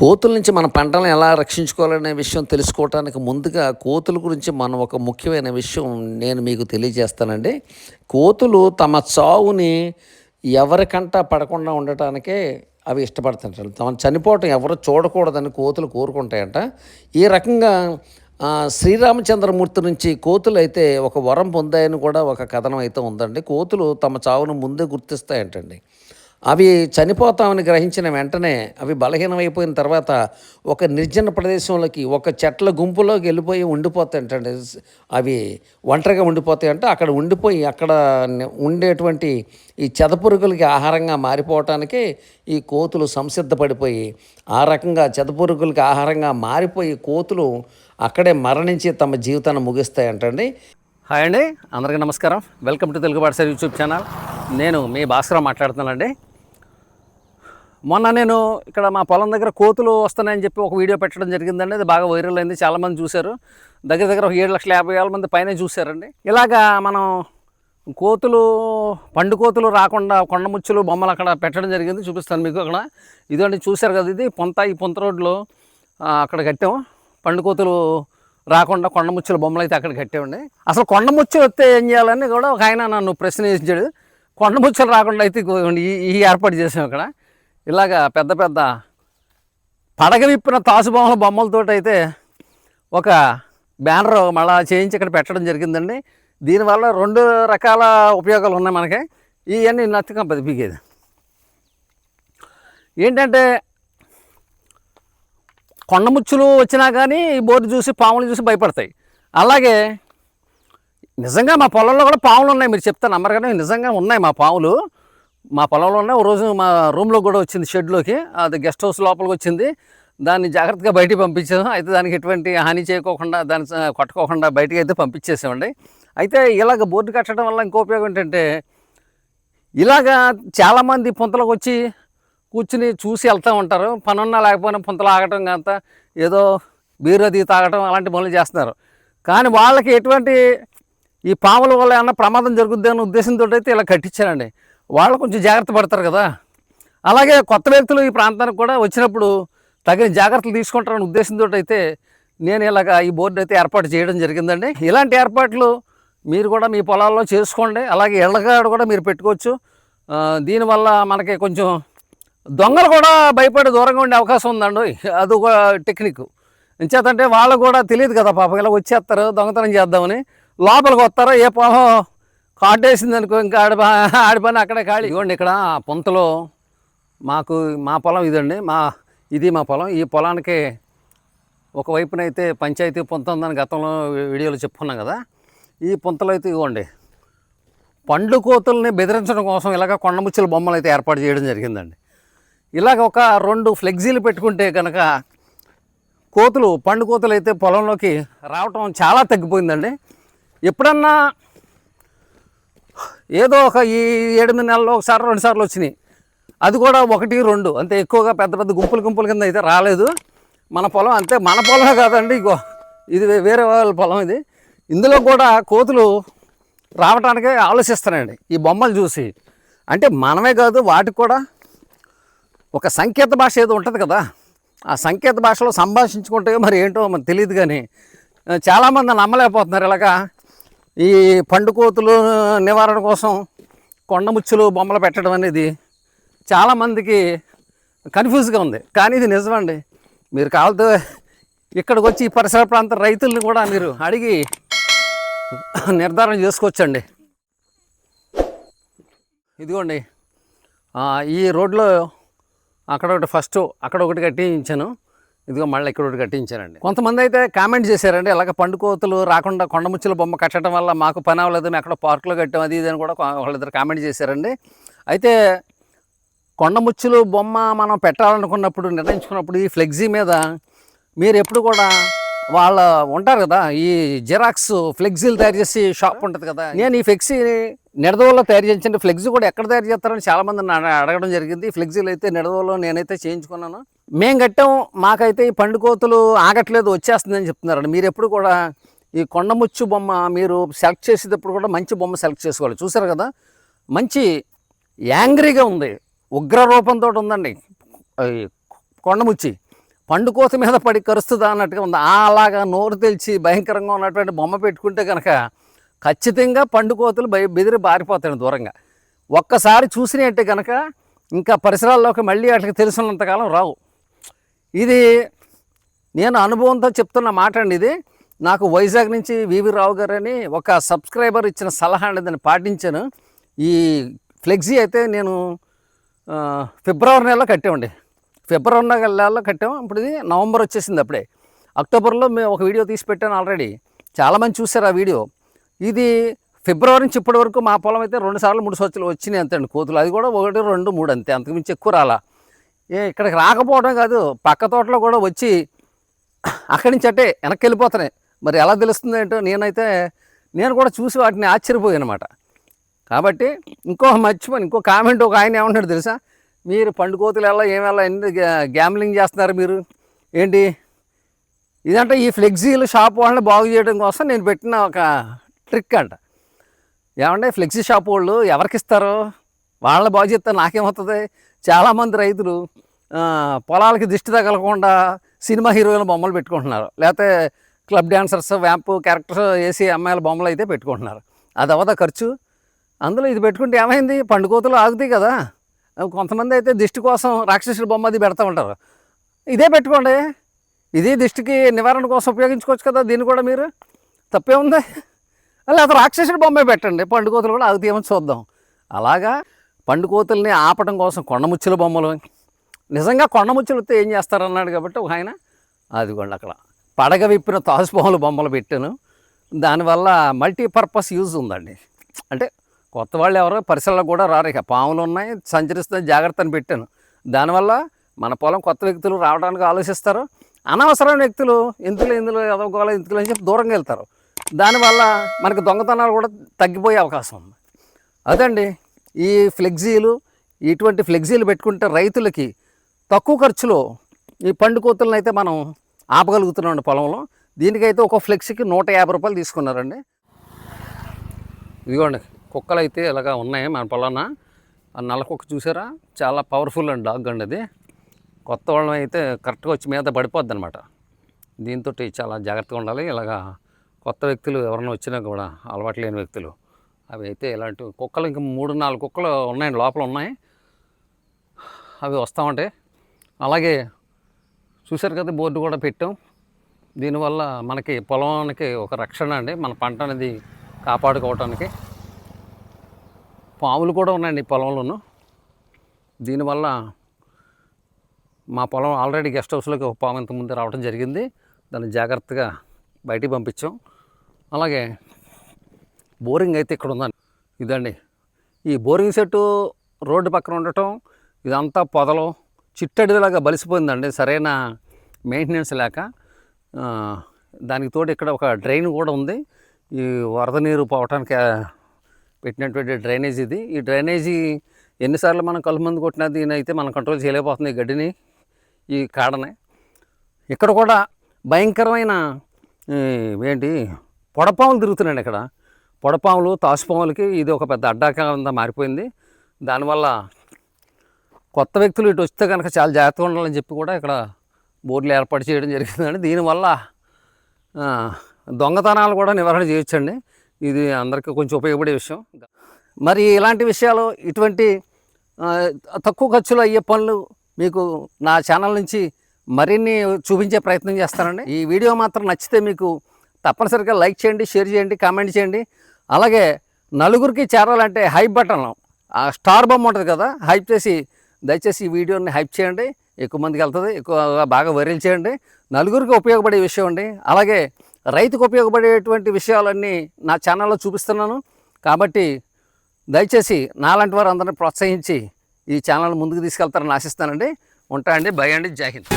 కోతుల నుంచి మన పంటలను ఎలా రక్షించుకోవాలనే విషయం తెలుసుకోవటానికి ముందుగా కోతుల గురించి మనం ఒక ముఖ్యమైన విషయం నేను మీకు తెలియజేస్తానండి. కోతులు తమ చావుని ఎవరికంట పడకుండా ఉండటానికే అవి ఇష్టపడుతుంటారు తమ చనిపోవటం ఎవరు చూడకూడదని కోతులు కోరుకుంటాయంట. ఈ రకంగా శ్రీరామచంద్రమూర్తి నుంచి కోతులు అయితే ఒక వరం పొందాయని కూడా ఒక కథనం అయితే ఉందండి. కోతులు తమ చావును ముందే గుర్తిస్తాయంటండి. అవి చనిపోతామని గ్రహించిన వెంటనే అవి బలహీనమైపోయిన తర్వాత ఒక నిర్జన ప్రదేశంలోకి ఒక చెట్ల గుంపులోకి వెళ్ళిపోయి ఉండిపోతాయంటండి. అవి ఒంటరిగా ఉండిపోతాయంట అక్కడ ఉండిపోయి అక్కడ ఉండేటువంటి ఈ చెదపురుగులకి ఆహారంగా మారిపోవటానికి ఈ కోతులు సంసిద్ధపడిపోయి ఆ రకంగా చెదపురుగులకి ఆహారంగా మారిపోయి కోతులు అక్కడే మరణించి తమ జీవితాన్ని ముగిస్తాయంటండి. హాయ్ అండి అందరికీ నమస్కారం. వెల్కమ్ టు తెలుగు పాఠశాల యూట్యూబ్ ఛానల్ నేను మీ భాస్కర్ మాట్లాడుతున్నానండి. మొన్న నేను ఇక్కడ మా పొలం దగ్గర కోతులు వస్తున్నాయని చెప్పి ఒక వీడియో పెట్టడం జరిగిందండి. అది బాగా వైరల్ అయింది చాలామంది చూశారు. దగ్గర దగ్గర ఒక ఏడు లక్షల యాభై వేల మంది పైన చూశారండి. ఇలాగా మనం కోతులు పండు కోతులు రాకుండా కొండముచ్చులు బొమ్మలు అక్కడ పెట్టడం జరిగింది. చూపిస్తాను మీకు అక్కడ. ఇదండి చూశారు కదా ఇది? పొంత ఈ పొంత రోడ్లో అక్కడ కట్టాము పండు కోతులు రాకుండా కొండముచ్చుల బొమ్మలు అయితే అక్కడ కట్టేవండి. అసలు కొండముచ్చులు వస్తే ఏం చేయాలని కూడా ఒక ఆయన నన్ను ప్రశ్న వేసించాడు కొండముచ్చులు రాకుండా అయితే ఈ ఏర్పాటు చేసాం ఇక్కడ. ఇలాగా పెద్ద పెద్ద పడగ విప్పిన తాసు బొమ్మల బొమ్మలతో అయితే ఒక బ్యానర్ మళ్ళా చేయించి ఇక్కడ పెట్టడం జరిగిందండి. దీనివల్ల రెండు రకాల ఉపయోగాలు ఉన్నాయి మనకి. ఇవన్నీ నచ్చక పదిపికేది ఏంటంటే కొండముచ్చులు వచ్చినా కానీ ఈ బోర్డు చూసి పాములు చూసి భయపడతాయి. అలాగే నిజంగా మా పొలంలో కూడా పాములు ఉన్నాయి మీరు చెప్తే నమ్మరు కానీ నిజంగా ఉన్నాయి మా పాములు. మా పొలంలో ఉన్నాయి. ఓ రోజు మా రూమ్లో కూడా వచ్చింది షెడ్లోకి అది గెస్ట్ హౌస్ లోపలికి వచ్చింది. దాన్ని జాగ్రత్తగా బయటికి పంపించాము అయితే దానికి ఎటువంటి హాని చేయకోకుండా దాన్ని కొట్టుకోకుండా బయటికి అయితే పంపించేసామండి. అయితే ఇలాగ బోర్డు కట్టడం వల్ల ఇంకో ఉపయోగం ఏంటంటే ఇలాగా చాలామంది పుంతలకు వచ్చి కూర్చుని చూసి వెళ్తూ ఉంటారు. పనున్నా లేకపోయినా పుంతలు ఆగటం అంతా ఏదో బీరు అది తాగటం అలాంటి పనులు చేస్తున్నారు. కానీ వాళ్ళకి ఎటువంటి ఈ పాముల వల్ల ఏమన్నా ప్రమాదం జరుగుద్ది అనే ఉద్దేశంతో అయితే ఇలా కట్టించారండి. వాళ్ళు కొంచెం జాగ్రత్త పడతారు కదా. అలాగే కొత్త వ్యక్తులు ఈ ప్రాంతానికి కూడా వచ్చినప్పుడు తగిన జాగ్రత్తలు తీసుకుంటారనే ఉద్దేశంతో అయితే నేను ఇలాగ ఈ బోర్డు అయితే ఏర్పాటు చేయడం జరిగిందండి. ఇలాంటి ఏర్పాట్లు మీరు కూడా మీ పొలాల్లో చేసుకోండి. అలాగే ఎళ్ళగాడ కూడా మీరు పెట్టుకోవచ్చు. దీనివల్ల మనకి కొంచెం దొంగలు కూడా భయపడి దూరంగా ఉండే అవకాశం ఉందండి. అది ఒక టెక్నిక్. ఎంచేతంటే వాళ్ళకు కూడా తెలియదు కదా పాపం ఇలా వచ్చేస్తారు దొంగతనం చేద్దామని. లోపలికి వస్తారు ఏ పాపం కాటేసింది అనుకో ఇంకా ఆడి ఆడిపోయిన అక్కడే ఖాళీ. ఇవ్వండి ఇక్కడ ఆ పొంతలో మాకు మా పొలం ఇదండి. మా ఇది మా పొలం. ఈ పొలానికి ఒకవైపునైతే పంచాయతీ పొంత ఉందని గతంలో వీడియోలో చెప్పుకున్నాం కదా. ఈ పుంతలు అయితే ఇవ్వండి పండ్లు కోతుల్ని బెదిరించడం కోసం ఇలాగ కొండముచ్చుల బొమ్మలు అయితే ఏర్పాటు చేయడం జరిగిందండి. ఇలాగ ఒక రెండు ఫ్లెక్సీలు పెట్టుకుంటే కనుక కోతులు పండు కోతులు అయితే పొలంలోకి రావటం చాలా తగ్గిపోయిందండి. ఎప్పుడన్నా ఏదో ఒక ఈ ఎనిమిది నెలల్లో ఒకసారి రెండు సార్లు వచ్చినాయి. అది కూడా ఒకటి రెండు అంతే ఎక్కువగా పెద్ద పెద్ద గుంపులు గుంపుల కింద అయితే రాలేదు. మన పొలం అంతే మన పొలమే కాదండి ఇగో ఇది వేరే వాళ్ళ పొలం ఇది. ఇందులో కూడా కోతులు రావటానికే ఆలోచిస్తున్నాయండి ఈ బొమ్మలు చూసి. అంటే మనమే కాదు వాటికి కూడా ఒక సంకేత భాష ఏదో ఉంటుంది కదా. ఆ సంకేత భాషలో సంభాషించుకుంటే మరి ఏంటో మనకు తెలియదు కానీ చాలామంది నమ్మలేకపోతున్నారు ఇలాగా. ఈ పండుకోతులు నివారణ కోసం కొండముచ్చులు బొమ్మలు పెట్టడం అనేది చాలామందికి కన్ఫ్యూజ్గా ఉంది. కానీ ఇది నిజమండి. మీరు కావాలతో ఇక్కడికి వచ్చి పరిసర ప్రాంత రైతుల్ని కూడా మీరు అడిగి నిర్ధారణ చేసుకోవచ్చండి. ఇదిగోండి. ఈ రోడ్లో అక్కడ ఒకటి ఫస్ట్ అక్కడ ఒకటి కట్టించాను. ఇదిగో మళ్ళీ ఇక్కడ ఒకటి కట్టించానండి. కొంతమంది అయితే కామెంట్ చేశారండి ఇలాగ పండుకోతలు రాకుండా కొండముచ్చుల బొమ్మ కట్టడం వల్ల మాకు పని అవ్వలేదు మేము అక్కడ పార్కులో కట్టాం అది ఇది అని కూడా వాళ్ళిద్దరు కామెంట్ చేశారండి. అయితే కొండముచ్చులు బొమ్మ మనం పెట్టాలనుకున్నప్పుడు నిర్ణయించుకున్నప్పుడు ఈ ఫ్లెక్సీ మీద మీరు ఎప్పుడు కూడా వాళ్ళ ఉంటారు కదా ఈ జిరాక్స్ ఫ్లెక్సీలు తయారు చేసి షాప్ ఉంటుంది కదా. నేను ఈ ఫ్లెక్సీ నిడదవల్లో తయారు చేయించండి ఫ్లెక్సీ కూడా ఎక్కడ తయారు చేస్తారని చాలామంది నన్ను అడగడం జరిగింది. ఫ్లెక్సీలు అయితే నిడదవల్లో నేనైతే చేయించుకున్నాను. మేము కట్టాం మాకైతే ఈ పండుకోతలు ఆగట్లేదు వచ్చేస్తుందని చెప్తున్నారండి. మీరు ఎప్పుడు కూడా ఈ కొండముచ్చు బొమ్మ మీరు సెలెక్ట్ చేసేటప్పుడు కూడా మంచి బొమ్మ సెలెక్ట్ చేసుకోవాలి. చూసారు కదా మంచి యాంగ్రీగా ఉంది ఉగ్ర రూపంతో ఉందండి. కొండముచ్చి పండు కోత మీద పడి కరుస్తుందా అన్నట్టుగా ఉంది. అలాగా నోరు తెలిసి భయంకరంగా ఉన్నటువంటి బొమ్మ పెట్టుకుంటే కనుక ఖచ్చితంగా పండుకోతలు బయ బెదిరి బారిపోతాయి దూరంగా. ఒక్కసారి చూసినట్టే కనుక ఇంకా పరిసరాల్లోకి మళ్ళీ వాటికి తెలుసున్నంతకాలం రావు. ఇది నేను అనుభవంతో చెప్తున్న మాట అండి ఇది. నాకు వైజాగ్ నుంచి వివి రావు గారని ఒక సబ్స్క్రైబర్ ఇచ్చిన సలహా అండి దాన్ని పాటించాను. ఈ ఫ్లెక్సీ అయితే నేను ఫిబ్రవరి నెలలో కట్టేవండి ఫిబ్రవరి నెలలో కట్టాం. ఇప్పుడు ఇది నవంబర్ వచ్చేసింది అప్పుడే. అక్టోబర్లో మేము ఒక వీడియో తీసి పెట్టాను ఆల్రెడీ. చాలామంది చూశారు ఆ వీడియో. ఇది ఫిబ్రవరి నుంచి ఇప్పటి వరకు మా పొలం అయితే రెండు సార్లు మూడు సంవత్సరాలు వచ్చినాయి అంతే అండి కోతులు. అది కూడా ఒకటి రెండు మూడు అంతే. అంతకుమించి ఎక్కువ రాలా. ఏ ఇక్కడికి రాకపోవడం కాదు. పక్క తోటలో కూడా వచ్చి అక్కడి నుంచి అంటే వెనక్కి వెళ్ళిపోతున్నాయి. మరి ఎలా తెలుస్తుంది ఏంటో నేనైతే నేను కూడా చూసి వాటిని ఆశ్చర్యపోయాను అనమాట కాబట్టి ఇంకో మర్చిపోయి ఇంకో కామెంట్ ఒక ఆయన ఏమంటాడు తెలుసా? మీరు పండుకోతులు ఎలా ఏమెలా ఎన్ని గ్యాంబ్లింగ్ చేస్తున్నారు మీరు? ఏంటి? ఇదంటే ఈ ఫ్లెక్సీలు షాప్ వాళ్ళని బాగు చేయడం కోసం నేను పెట్టిన ఒక ట్రిక్ అంట. ఏమంటే ఫ్లెక్సీ షాప్ వాళ్ళు ఎవరికి ఇస్తారు? వాళ్ళని బాగు చేస్తారు నాకేమవుతుంది? చాలామంది రైతులు పొలాలకి దిష్టి తగలకుండా సినిమా హీరోల బొమ్మలు పెట్టుకుంటున్నారు. లేకపోతే క్లబ్ డ్యాన్సర్స్ వ్యాంపు క్యారెక్టర్స్ వేసి అమ్మాయిల బొమ్మలు అయితే పెట్టుకుంటున్నారు. అది అవదా ఖర్చు? అందులో ఇది పెట్టుకుంటే ఏమైంది? పండుకోతలు ఆగుతాయి కదా. కొంతమంది అయితే దిష్టి కోసం రాక్షసుల బొమ్మ అది పెడతా ఉంటారు. ఇదే పెట్టుకోండి. ఇది దిష్టికి నివారణ కోసం ఉపయోగించుకోవచ్చు కదా దీన్ని కూడా మీరు? తప్పే ఉంది? లేకపోతే రాక్షసుడి బొమ్మే పెట్టండి. పండుకోతులు కూడా ఆగుతాయేమో చూద్దాం. అలాగా పండుకోతుల్ని ఆపడం కోసం కొండముచ్చుల బొమ్మలు. నిజంగా కొండముచ్చులు వస్తే ఏం చేస్తారన్నాడు కాబట్టి ఒక ఆయన అదిగోండి అక్కడ పడగ విప్పిన తాసుబొమ్మలు బొమ్మలు పెట్టాను. దానివల్ల మల్టీపర్పస్ యూజ్ ఉందండి. అంటే కొత్త వాళ్ళు ఎవరో పరిసరాలు కూడా రారు. ఇక పాములు ఉన్నాయి సంచరిస్తున్న జాగ్రత్త అని పెట్టాను. దానివల్ల మన పొలం కొత్త వ్యక్తులు రావడానికి ఆలోచిస్తారు. అనవసరమైన వ్యక్తులు ఇందులో ఇందులో ఎదవకోవాలి ఇందులో అని చెప్పి దూరంగా వెళ్తారు. దానివల్ల మనకి దొంగతనాలు కూడా తగ్గిపోయే అవకాశం ఉంది. అదండి ఈ ఫ్లెక్సీలు ఇటువంటి ఫ్లెక్సీలు పెట్టుకుంటే రైతులకి తక్కువ ఖర్చులో ఈ పండు కోతులను అయితే మనం ఆపగలుగుతున్నాం పొలంలో. దీనికైతే ఒక ఫ్లెక్సీకి నూట యాభై రూపాయలు తీసుకున్నారండి. ఇదిగోండి. కుక్కలు అయితే ఇలాగా ఉన్నాయి మన పొలాన. ఆ నల్ల కుక్క చూసారా? చాలా పవర్ఫుల్ అండి డాగ్ అండి అది. కొత్త వాళ్ళం అయితే కరెక్ట్గా వచ్చి మీద పడిపోద్ది అనమాట దీంతో చాలా జాగ్రత్తగా ఉండాలి. ఇలాగా కొత్త వ్యక్తులు ఎవరైనా వచ్చినా కూడా అలవాటు లేని వ్యక్తులు. అవి అయితే ఇలాంటి కుక్కలు ఇంకా మూడు నాలుగు కుక్కలు ఉన్నాయండి లోపల ఉన్నాయి. అవి వస్తూ ఉంటాయి అలాగే చూశారు కదా బోర్డు కూడా పెట్టాం. దీనివల్ల మనకి పొలానికి ఒక రక్షణ అండి. మన పంట అనేది కాపాడుకోవటానికి. పాములు కూడా ఉన్నాయండి ఈ పొలంలోనూ. దీనివల్ల మా పొలం ఆల్రెడీ గెస్ట్ హౌస్లోకి ఒక పాము ఇంత ముందు రావడం జరిగింది. దాన్ని జాగ్రత్తగా బయటికి పంపించాం. అలాగే బోరింగ్ అయితే ఇక్కడ ఉందండి. ఇదండి. ఈ బోరింగ్ సెట్టు రోడ్డు పక్కన ఉండటం ఇదంతా పొదలు చిట్టడిలాగా బలిసిపోయిందండి. సరైన మెయింటెనెన్స్ లేక దానికి తోడు ఇక్కడ ఒక డ్రైన్ కూడా ఉంది. ఈ వరద నీరు పోవటానికి పెట్టినటువంటి డ్రైనేజ్ ఇది. ఈ డ్రైనేజీ ఎన్నిసార్లు మనం కలుపు మందు కొట్టినా దీని అయితే మనం కంట్రోల్ చేయలేకపోతుంది ఈ గడ్డిని ఈ కాడని. ఇక్కడ కూడా భయంకరమైన ఏంటి పొడపాములు తిరుగుతున్నాయండి ఇక్కడ. పొడపాములు తాసుపాములకి ఇది ఒక పెద్ద అడ్డాకంగా మారిపోయింది. దానివల్ల కొత్త వ్యక్తులు ఇటు వస్తే కనుక చాలా జాగ్రత్తగా ఉండాలని చెప్పి కూడా ఇక్కడ బోర్డులు ఏర్పాటు చేయడం జరిగిందండి. దీనివల్ల దొంగతనాలు కూడా నివారణ చేయొచ్చండి. ఇది అందరికీ కొంచెం ఉపయోగపడే విషయం. మరి ఇలాంటి విషయాలు ఇటువంటి తక్కువ ఖర్చులో అయ్యే పనులు మీకు నా ఛానల్ నుంచి మరిన్ని చూపించే ప్రయత్నం చేస్తానండి. ఈ వీడియో మాత్రం నచ్చితే మీకు తప్పనిసరిగా లైక్ చేయండి షేర్ చేయండి కామెంట్ చేయండి. అలాగే నలుగురికి చేరాలంటే హైప్ బటన్ ఆ స్టార్ బొమ్మ ఉంటుంది కదా హైప్ చేసి దయచేసి ఈ వీడియోని హైప్ చేయండి. ఎక్కువ మందికి వెళ్తుంది ఎక్కువ బాగా వైరల్ చేయండి. నలుగురికి ఉపయోగపడే విషయం అండి. అలాగే రైతుకు ఉపయోగపడేటువంటి విషయాలన్నీ నా ఛానల్లో చూపిస్తున్నాను. కాబట్టి దయచేసి నాలాంటి వారు అందరిని ప్రోత్సహించి ఈ ఛానల్ ముందుకు తీసుకెళ్తారని ఆశిస్తానండి ఉంటాయండి భయ అండి. జై హింద్.